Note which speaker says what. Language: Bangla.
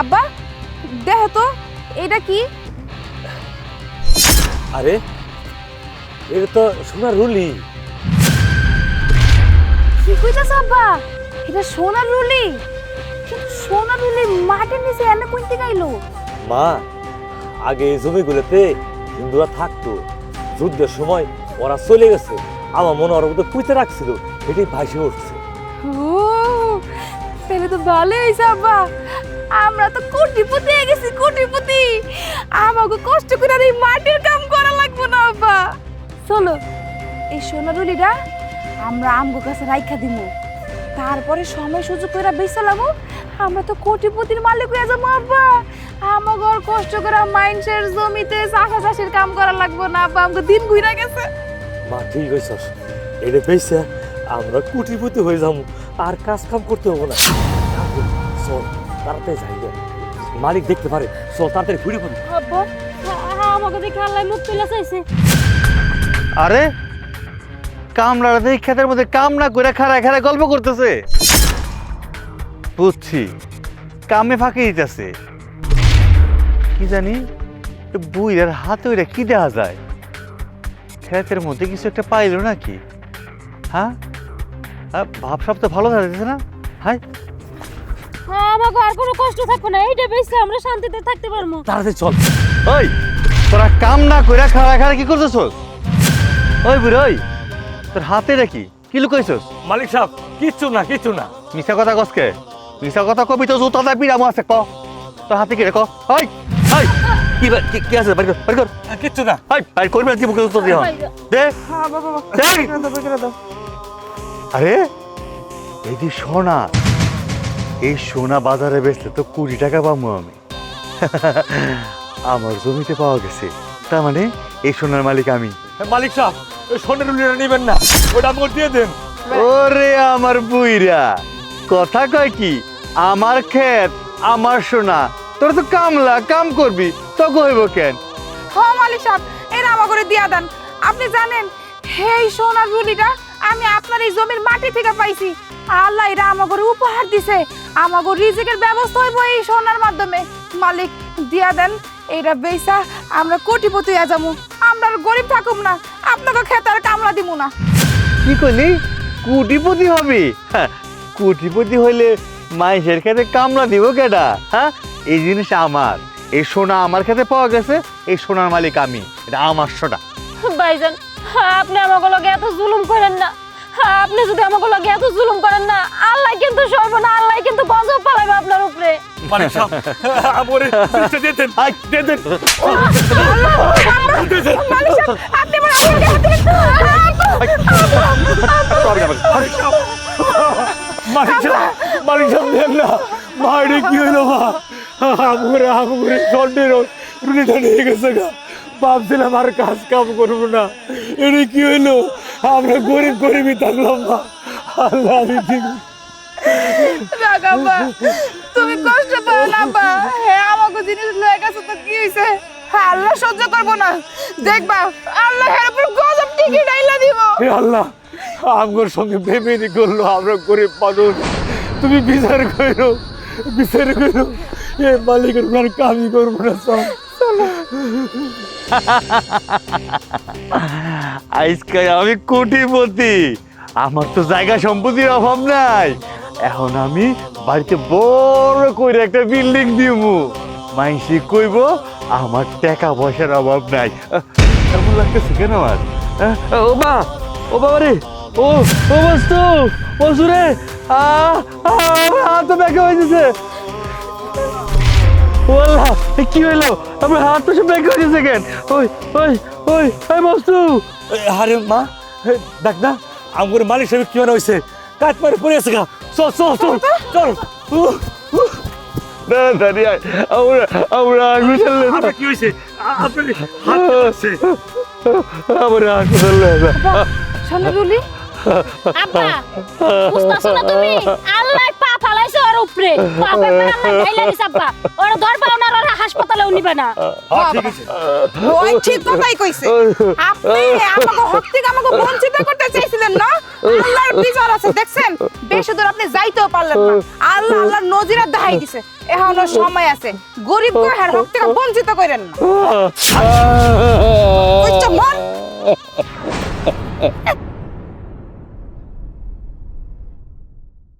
Speaker 1: আব্বা দেখো তো এটা কি?
Speaker 2: আরে এটা তো সোনার রুলি।
Speaker 1: কি কইতাছ আব্বা? এটা সোনার রুলি? কিন্তু সোনার রুলি মাটির নিচে এনে কইতে গাইলো
Speaker 2: মা আগে এই জমিগুলোতে হিন্দুরা থাকতো। যুদ্ধের সময় ওরা চলে গেছে। আমার মনে ওরা মধ্যে পুঁতে রাখছিল। এটাই ভাসে উঠছে।
Speaker 1: ও তাহলে তো ভালোই হয়েছে আব্বা। আমরা তো কোটিপতি হয়ে গেছি, কোটিপতি। আমাকে কষ্ট করে আর এই মাটির কাম করা লাগবে না, আব্বা। চলো, এই সোনারুলিটা আমরা আমগো কাছে রাইখা দিব তারপরে সময় সুযোগ করে বেচালামু আমরা তো কোটিপতির মালিক হয়ে যাব, আব্বা। আমাকে কষ্ট করে মাইন্সের জমিতে চাষা চাষের কাম করা লাগবে না, আব্বা। আমাকে দিন ঘুরে গেছে।
Speaker 2: মা, ঠিক হয়েছস এটা পেয়েছে আমরা কুটিপুতি হয়ে যাব। আর কাজ কাম করতে হব না। তাড়াতাড়ি যাই গে। মালিক দেখতে পারে চল তাড়াতাড়ি ঘুরে পড়ি
Speaker 3: আব্বা আমাকে দেখে আল্লাহ মুখ তুলে চাইছে।
Speaker 4: আরে কামলারা দেখি ক্ষেতের মধ্যে কাম না করে খাড়া খাড়া গল্প করতেছে। বুঝছি কামে ফাঁকি দিতেছে। কি জানি বুইরার হাতে ওইটা কি দেওয়া যায়? ক্ষেতের মধ্যে কিছু একটা পাইলো নাকি? হ্যাঁ? ভাবসাব তো ভালো থাকতেছে না? হাই
Speaker 3: আমাকে আর কোনো কষ্ট থাকবে না এইটা বেশি আমরা শান্তিতে থাকতে পারব।
Speaker 2: তাড়াতাড়ি চল।
Speaker 4: ওই তোরা কাম না করে খাড়া খাড়া কি করতেছস? ওই বুড়ো ওই তোর হাতে নাকি কি? লুকাইছস?
Speaker 2: মালিক সাহেব কিচ্ছু না কিচ্ছু না।
Speaker 4: মিশা কথা কসকে মিশা কথা কবি তো জুতা পিরামো আছে ক। তোর হাতে কি রে ক? কি কি আছে? বাড়ি কর বাড়ি কর।
Speaker 2: কিচ্ছু না।
Speaker 4: হাই হাই করবি না কি মুখে উত্তর দিও দে।
Speaker 1: হ্যাঁ বাবা
Speaker 4: দে। আরে এই যে সোনা এই সোনা বাজারে বেচলে তো কুড়ি টাকা পাবো আমি। আমার জমিতে পাওয়া গেছে। তার মানে এই সোনার মালিক আমি।
Speaker 2: মালিক সাহেব ওই সোনের রুলিটা নেবেন না ওটা আমাকে দিয়ে দেন।
Speaker 4: ওরে আমার বুইরা কথা কয় কি? আমার ক্ষেত আমার সোনা তোর তো কামলা কাম করবি তো কইব কেন?
Speaker 1: হ মালিক সাহেব এরা করে দিয়া দেন। আপনি জানেন এই সোনার রুলিটা আমি আপনার এই জমির মাটি থেকে পাইছি। আল্লাহ এরা আমাকে উপহার দিছে। আমাকে রিজিকের ব্যবস্থা হইব এই সোনার মাধ্যমে। মালিক দিয়া দেন এইটা বেসা আমরা কোটিপতি হয়ে যাব আমরা আর গরিব থাকুম না। আপনাকে খেতে আর কামলা দিব না।
Speaker 4: কি কইলি? কুটিপতি হবি? হ্যাঁ, কুটিপতি হইলে মাইসের খেতে কামলা দিব কেডা? হ্যাঁ এই জিনিস আমার। এই সোনা আমার খেতে পাওয়া গেছে এই সোনার মালিক আমি। এটা আমার সোনা।
Speaker 3: ভাইজান আপনি আমাকে লগে এত জুলুম করেন না। আপনি যদি আমাকে লগে এত জুলুম করেন না আল্লাহ কিন্তু সর্ব না আল্লাহ কিন্তু গজব পালাবে আপনার উপরে।
Speaker 2: মালিক সাহেব আমার দিয়ে দেন।
Speaker 4: আই,
Speaker 2: দিয়ে দেন।
Speaker 1: মালিক সাহেব আপনি আমার আপনাকে
Speaker 4: sorry
Speaker 2: মালিক সাহেব মালিক সাহেব দেন না। মা এটা কি হইল মা? গেছে গা। ভাবছিলাম আর কাজ কাম করব না। এটা কি হইল? আমরা গরিব গরিবই থাকলাম মা আল্লাহ আমি ঠিক
Speaker 1: তুমি কষ্ট পাও না বা হ্যাঁ আমাকে জিনিস লয়ে গেছে তো কি হইছে? আল্লাহ সহ্য করব না। দেখবা আল্লাহ এর উপর গজব টিকি ডাইলা দিব।
Speaker 2: হে আল্লাহ আমগোর সঙ্গে বেমেনি করল আমরা গরিব মানুষ। তুমি বিচার করো বিচার করো এ মালিকের কামই করব না সব।
Speaker 4: আজকে আমি কোটিপতি। আমার তো জায়গা সম্পত্তির অভাব নাই। এখন আমি বাড়িতে বড় করে একটা বিল্ডিং দিব মাইসি কইব আমার টাকা পয়সার অভাব নাই। আহ, কেমন লাগতেছে কেন আমার? ও বা ও বাবা রে ও ও বস্তু বস্তু রে। আ আ, তো ব্যাকে হয়েছে ওয়াল্লাহ কি হইল? আমার হাত তো সব ব্যাকে হয়েছে কেন? ওই ওই ওই ওই বস্তু
Speaker 2: আরে মা হে, দেখ না আমগোর মালিক সাহেব কি মনে হয়েছে কাজ মারে পড়ে আছে গা। চল চল চল চল।
Speaker 4: না আমরা আমরা হাসপাতালে
Speaker 2: আপনার কি হয়েছে আপনার হাত আছে?
Speaker 4: আমরা
Speaker 1: সোনারুলি
Speaker 3: আব্বা বুঝতাছো না তুমি? আল্লাহ পা উপরে
Speaker 1: বাপের দেখছেন? বেশি আপনি যাইতেও পারলেন না। আল্লাহ দেখাই দিছে। এখনও সময় আছে। গরিব হ্যাঁ বঞ্চিত করেন